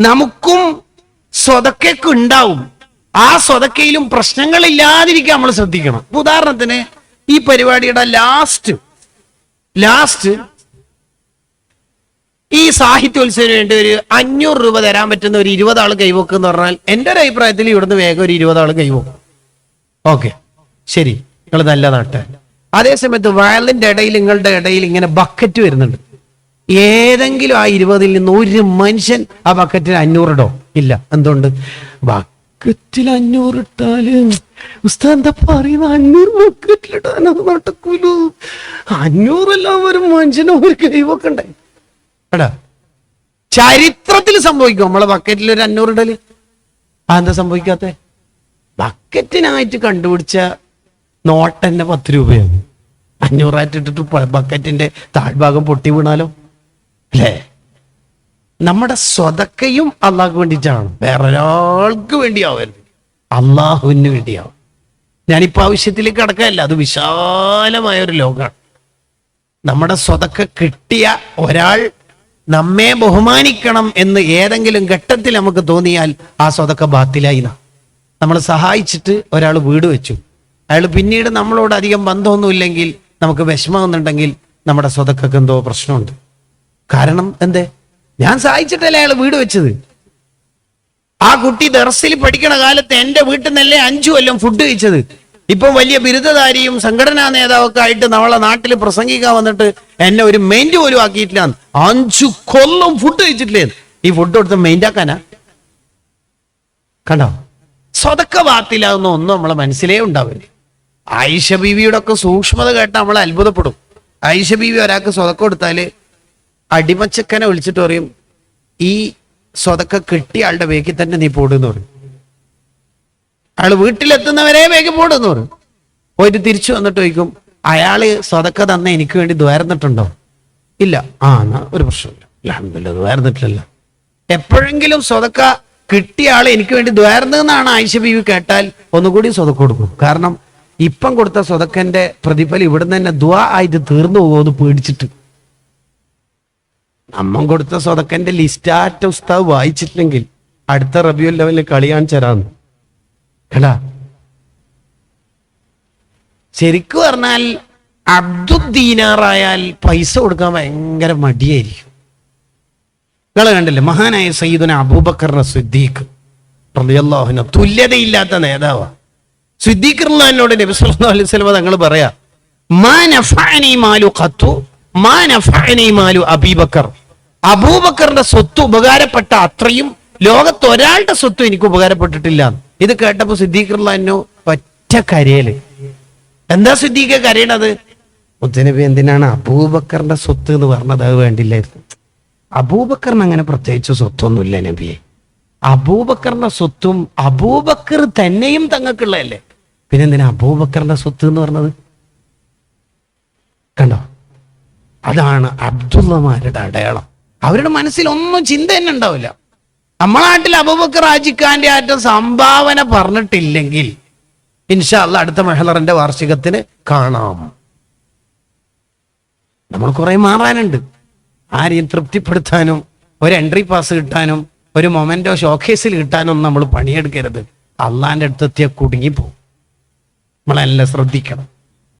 നമുക്കും സ്വതക്കൊക്കെ ഉണ്ടാവും. ആ സ്വതക്കയിലും പ്രശ്നങ്ങൾ ഇല്ലാതിരിക്കുക നമ്മൾ ശ്രദ്ധിക്കണം. ഉദാഹരണത്തിന് ഈ പരിപാടിയുടെ ലാസ്റ്റ് ലാസ്റ്റ് ഈ സാഹിത്യോത്സവത്തിന് വേണ്ടി ഒരു അഞ്ഞൂറ് രൂപ തരാൻ പറ്റുന്ന ഒരു ഇരുപത് ആൾ കൈവക്കും എന്ന് പറഞ്ഞാൽ എന്റെ ഒരു അഭിപ്രായത്തിൽ ഇവിടുന്ന് വേഗം ഒരു ഇരുപത് ആൾ കൈവക്കും. ഓക്കെ. ശരി. നിങ്ങൾ നല്ല നാട്ടുകാർ. അതേസമയത്ത് വയലിന്റെ ഇടയിൽ നിങ്ങളുടെ ഇടയിൽ ഇങ്ങനെ ബക്കറ്റ് വരുന്നുണ്ട്. ഏതെങ്കിലും ആ ഇരുപതിൽ നിന്ന് ഒരു മനുഷ്യൻ ആ ബക്കറ്റിൽ അഞ്ഞൂറിടോ? ഇല്ല. എന്തുകൊണ്ട്? ബക്കറ്റിൽ അഞ്ഞൂറ് ഇട്ടാൽ ഉസ്താദ് എന്താ പറയുന്ന? അഞ്ഞൂറ് ബക്കറ്റിലിടാൻ അത് നടക്കൂലോ അഞ്ഞൂറെല്ലാം ഒരു മനുഷ്യനെ ഒരു കൈവക്കണ്ടേ എടാ ചരിത്രത്തിൽ സംഭവിക്കും നമ്മളെ ബക്കറ്റിൽ ഒരു അഞ്ഞൂറ് ഇടൽ അതെന്താ സംഭവിക്കാത്തെ? ബക്കറ്റിനായിട്ട് കണ്ടുപിടിച്ച നോട്ടന്നെ പത്ത് രൂപയാണ്. അഞ്ഞൂറായിട്ട് ഇട്ടിട്ട് ബക്കറ്റിന്റെ താഴ്ഭാഗം പൊട്ടി വീണാലോ? അല്ലേ? നമ്മുടെ സ്വതക്കയും അള്ളാഹ്ക്ക് വേണ്ടിയിട്ടാണ്. വേറൊരാൾക്ക് വേണ്ടിയാവരുത് അള്ളാഹുവിന് വേണ്ടിയാവും. ഞാനിപ്പോൾ ആവശ്യത്തിലേക്ക് കടക്കാനല്ല അത് വിശാലമായ ഒരു ലോകമാണ്. നമ്മുടെ സ്വതക്ക കിട്ടിയ ഒരാൾ നമ്മെ ബഹുമാനിക്കണം എന്ന് ഏതെങ്കിലും ഘട്ടത്തിൽ നമുക്ക് തോന്നിയാൽ ആ സ്വതക്ക ബാത്തിലായി നമ്മൾ സഹായിച്ചിട്ട് ഒരാൾ വീട് വെച്ചു. അയാൾ പിന്നീട് നമ്മളോട് അധികം ബന്ധമൊന്നുമില്ലെങ്കിൽ നമുക്ക് വിഷമമൊന്നുണ്ടെങ്കിൽ നമ്മുടെ സ്വതക്കൊക്കെ എന്തോ പ്രശ്നമുണ്ട്. കാരണം എന്തേ? ഞാൻ സഹായിച്ചിട്ടല്ലേ അയാൾ വീട് വെച്ചത്. ആ കുട്ടി ദർസിൽ പഠിക്കണ കാലത്ത് എന്റെ വീട്ടിൽ നിന്നല്ലേ അഞ്ചു കൊല്ലം ഫുഡ് കഴിച്ചത്. ഇപ്പം വലിയ ബിരുദധാരിയും സംഘടനാ നേതാവൊക്കെ ആയിട്ട് നമ്മളെ നാട്ടിൽ പ്രസംഗിക്കാൻ വന്നിട്ട് എന്നെ ഒരു മെയിന്റ് പോലും ആക്കിയിട്ടില്ല അഞ്ചു കൊല്ലം ഫുഡ് കഴിച്ചിട്ടില്ലേ? ഈ ഫുഡ് കൊടുത്ത് മെയിന്റ് ആക്കാനാ? കണ്ടോ? സ്വതക്ക വാത്തിലാവുന്ന ഒന്നും നമ്മളെ മനസ്സിലേ ഉണ്ടാവില്ല. ആയിഷ ബീവിയുടെ ഒക്കെ സൂക്ഷ്മത കേട്ട് നമ്മൾ അത്ഭുതപ്പെടും. ആയിഷ ബീവി ഒരാൾക്ക് സ്വതക്ക കൊടുത്താൽ അടിമച്ചക്കനെ വിളിച്ചിട്ട് പറയും ഈ സ്വതക്ക കിട്ടിയ ആളുടെ വേക്കിൽ തന്നെ നീ പോടുന്ന് പറയും. അയാൾ വീട്ടിലെത്തുന്നവരെ വേഗം പോടുന്ന് പറയും. പോയിട്ട് തിരിച്ചു വന്നിട്ട് ചോദിക്കും അയാൾ സ്വതക്ക തന്ന എനിക്ക് വേണ്ടി ദ്വാരന്നിട്ടുണ്ടോ? ഇല്ല. ആ എന്നാ ഒരു പ്രശ്നമില്ല അലഹമില്ല ദ്വാരന്നിട്ടില്ലല്ലോ. എപ്പോഴെങ്കിലും സ്വതക്ക കിട്ടിയ ആൾ എനിക്ക് വേണ്ടി ദ്വാരന്നെന്നാണ് ആയിഷ ബീവി കേട്ടാൽ ഒന്നുകൂടി സ്വതക്ക കൊടുക്കും. കാരണം ഇപ്പം കൊടുത്ത സ്വതക്കന്റെ പ്രതിഫലം ഇവിടുന്ന് തന്നെ ദ്വാ ആയിട്ട് തീർന്നു പോകുമെന്ന് പേടിച്ചിട്ട്. നമ്മൻ കൊടുത്ത സ്വതക്കന്റെ ലിസ്റ്റാറ്റ ഉസ്താവ് വായിച്ചിട്ടില്ലെങ്കിൽ അടുത്ത റബിയുൽ ലെവലിൽ കളി കാണിച്ചരാന്ന്. കേടാ ശരിക്കും പറഞ്ഞാൽ അബ്ദുദ്ദീനാറായാൽ പൈസ കൊടുക്കാൻ ഭയങ്കര മടിയായിരിക്കും. നിങ്ങൾ കണ്ടില്ലേ? മഹാനായ സയ്യിദുന അബൂബക്കർ സിദ്ദീഖ് പ്രതിയല്ലാഹുന തുല്യതയില്ലാത്ത നേതാവാ. സിദ്ദീഖ് നബി സല്ലല്ലാഹു അലൈഹി വസല്ലം തങ്ങൾ പറയാ മാലു അബീബക്കർ. അബൂബക്കറിന്റെ സ്വത്ത് ഉപകാരപ്പെട്ട അത്രയും ലോകത്ത് ഒരാളുടെ സ്വത്ത് എനിക്ക് ഉപകാരപ്പെട്ടിട്ടില്ല. ഇത് കേട്ടപ്പോ സിദ്ദീഖ് പറ്റ കരയൽ. എന്താ സിദ്ദീഖ് കരയണത്? മുത്തനബി എന്തിനാണ് അബൂബക്കറിന്റെ സ്വത്ത് എന്ന് പറഞ്ഞത്? അത് വേണ്ടില്ലായിരുന്നു. അബൂബക്കറിന് അങ്ങനെ പ്രത്യേകിച്ച് സ്വത്തൊന്നുമില്ല നബിയെ. അബൂബക്കറിന്റെ സ്വത്തും അബൂബക്കർ തന്നെയും തങ്ങൾക്കുള്ളതല്ലേ. പിന്നെന്തിനാ അബൂബക്കറിന്റെ സ്വത്ത് എന്ന് പറഞ്ഞത് കണ്ടോ അതാണ് അബ്ദുള്ളമാരുടെ അടയാളം. അവരുടെ മനസ്സിൽ ഒന്നും ചിന്ത തന്നെ ഉണ്ടാവില്ല. നമ്മളെ നാട്ടിൽ അബൂബക്കർ ആജിഖാന്റെ ആറ്റം സംഭാവന പറഞ്ഞിട്ടില്ലെങ്കിൽ ഇൻഷാല്ല അടുത്ത മെഹലറിന്റെ വാർഷികത്തിന് കാണാം. നമ്മൾ കുറെ മാറാനുണ്ട്. ആരെയും തൃപ്തിപ്പെടുത്താനും ഒരു എൻട്രി പാസ് കിട്ടാനും ഒരു മൊമെന്റോ ഷോക്കേസിൽ കിട്ടാനും നമ്മൾ പണിയെടുക്കരുത്. അള്ളാന്റെ അടുത്തെത്തിയ കുടുങ്ങിപ്പോവും. നമ്മളെല്ലാം ശ്രദ്ധിക്കണം.